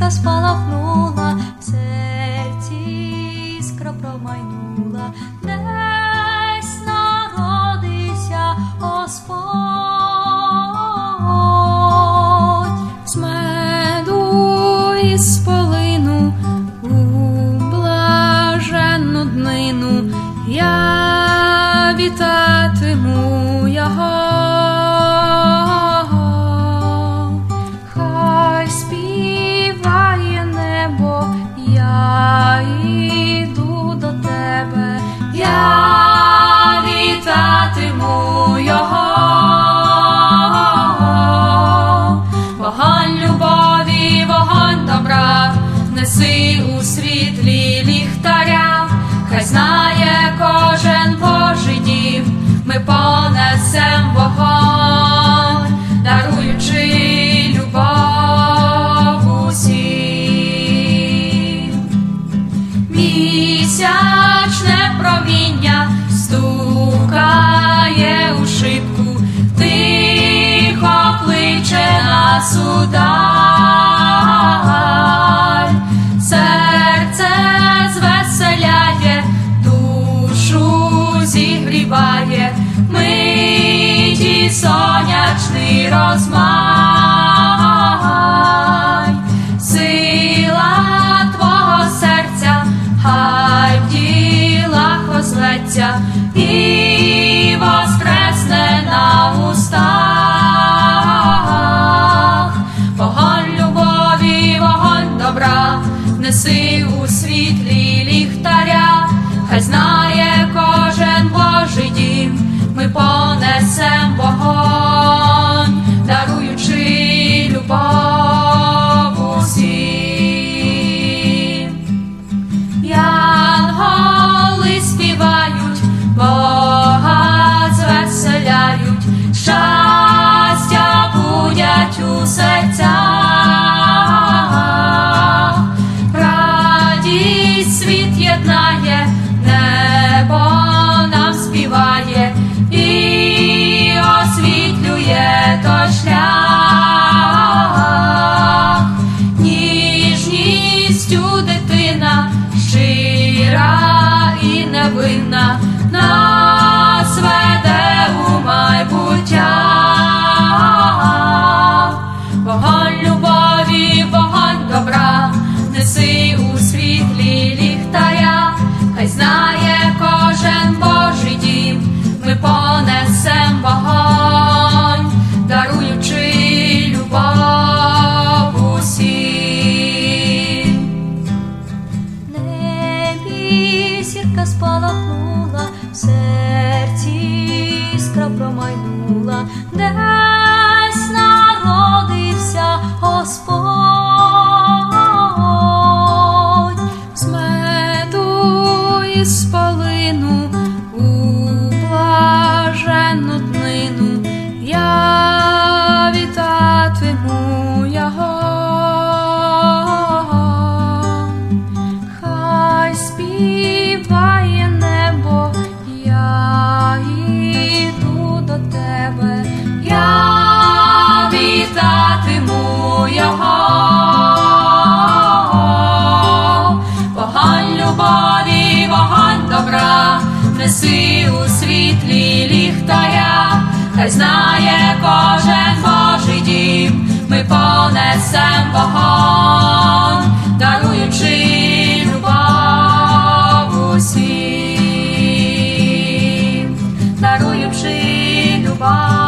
зірка спалахнула, в серці іскра промайнула, неси у світлі ліхтаря, хай знає кожен Божий дім, ми понесем вогонь, сонячний розмай. Сила твого серця, хай в ділах озветься і воскресне на устах. Вогонь любові, вогонь добра, неси у світлі ліхтаря, хай знає кожен Божий дім, ми понесем вогонь, даруючи любов усім. Янголи співають, Бога звеселяють, щастя будять у серцях. Радість світ єднає, нас веде у майбуття. Вогонь любові, вогонь добра, неси у світлі ліхтаря, хай знає кожен Божий ми понесем вогонь, даруючи любов усім. Небі сірка спалахнула, в серці іскра промайнула, десь добра, неси у світлі ліхтаря, хай знає кожен Божий дім, ми понесем вогонь, даруючи любов усім, даруючи любов.